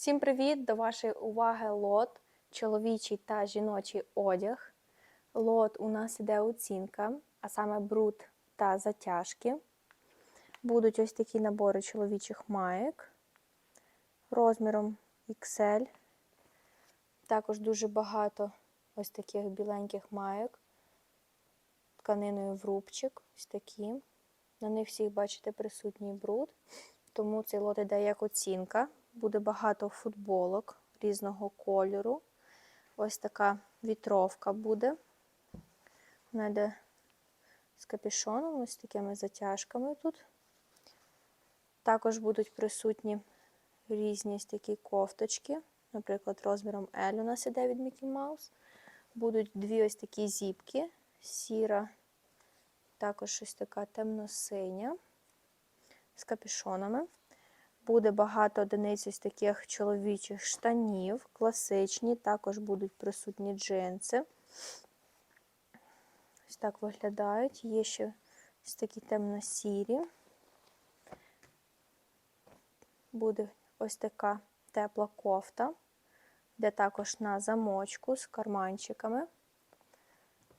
Всім привіт! До вашої уваги лот, чоловічий та жіночий одяг. Лот у нас іде оцінка, а саме бруд та затяжки. Будуть ось такі набори чоловічих маєк розміром XL. Також дуже багато ось таких біленьких маєк, тканиною в рубчик, ось такі. На них всіх, бачите, присутній бруд, тому цей лот іде як оцінка. Буде багато футболок різного кольору. Ось така вітровка буде. Вона йде з капюшоном, ось такими затяжками тут. Також будуть присутні різні такі кофточки. Наприклад, розміром L у нас іде від Mickey Mouse. Будуть дві ось такі зіпки, сіра, також ось така темно-синя з капюшонами. Буде багато одиниць ось таких чоловічих штанів, класичні, також будуть присутні джинси. Ось так виглядають. Є ще ось такі темно-сірі. Буде ось така тепла кофта, де також на замочку з карманчиками.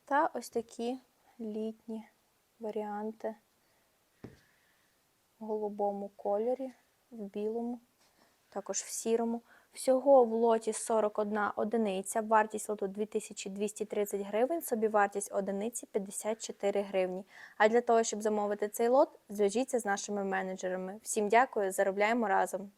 Та ось такі літні варіанти в голубому кольорі в білому, також в сірому. Всього в лоті 41 одиниця, вартість лоту 2230 гривень, собівартість одиниці 54 гривні. А для того, щоб замовити цей лот, зв'яжіться з нашими менеджерами. Всім дякую, заробляємо разом!